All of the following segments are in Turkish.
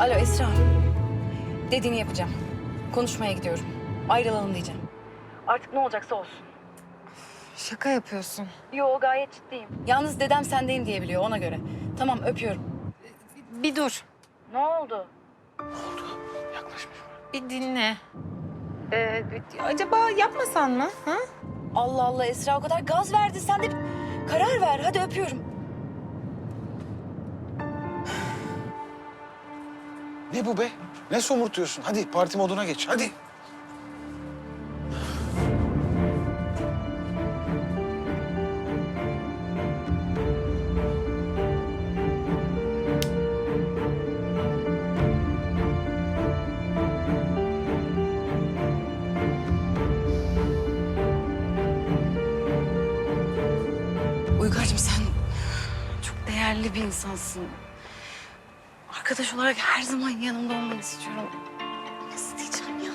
Alo Esra. Dediğini yapacağım. Konuşmaya gidiyorum. Ayrılalım diyeceğim. Artık ne olacaksa olsun. Şaka yapıyorsun. Yo gayet ciddiyim. Yalnız dedem sendeyim diye biliyor ona göre. Tamam öpüyorum. Bir dur. Ne oldu? Yaklaşmış. Bir dinle. Ee, acaba yapmasan mı? Ha? Allah Allah Esra o kadar gaz verdi. Sen de bir karar ver. Hadi öpüyorum. Ne bu be? Ne somurtuyorsun? Hadi parti moduna geç. Hadi. Uygar'cığım sen çok değerli bir insansın. Arkadaş olarak her zaman yanımda olmanı istiyorum. Nasıl diyeceğim ya?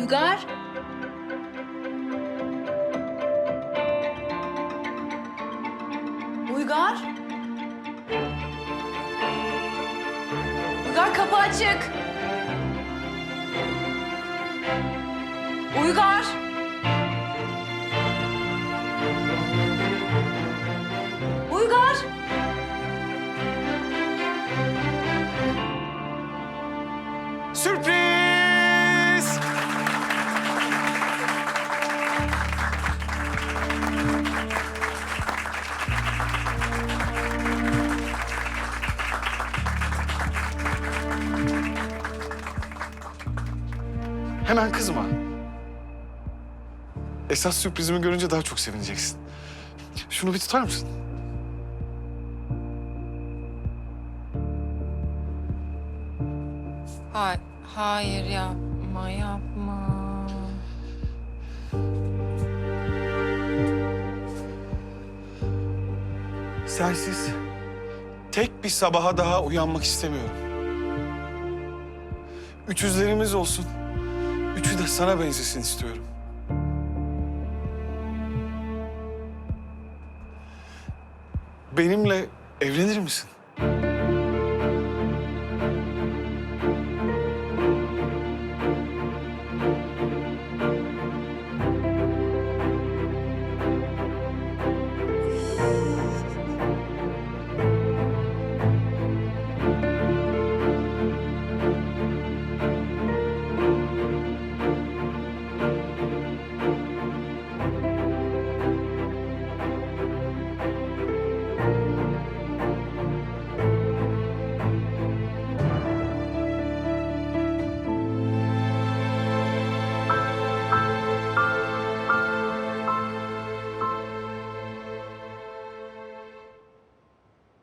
Uygar. Uygar. Uygar kapı açık. Uygar. Hemen kızma. Esas sürprizimi görünce daha çok sevineceksin. Şunu bir tutar mısın? Ha hayır yapma yapma. Sensiz tek bir sabaha daha uyanmak istemiyorum. Üçüzlerimiz olsun. Üçü de sana benzesin istiyorum. Benimle evlenir misin?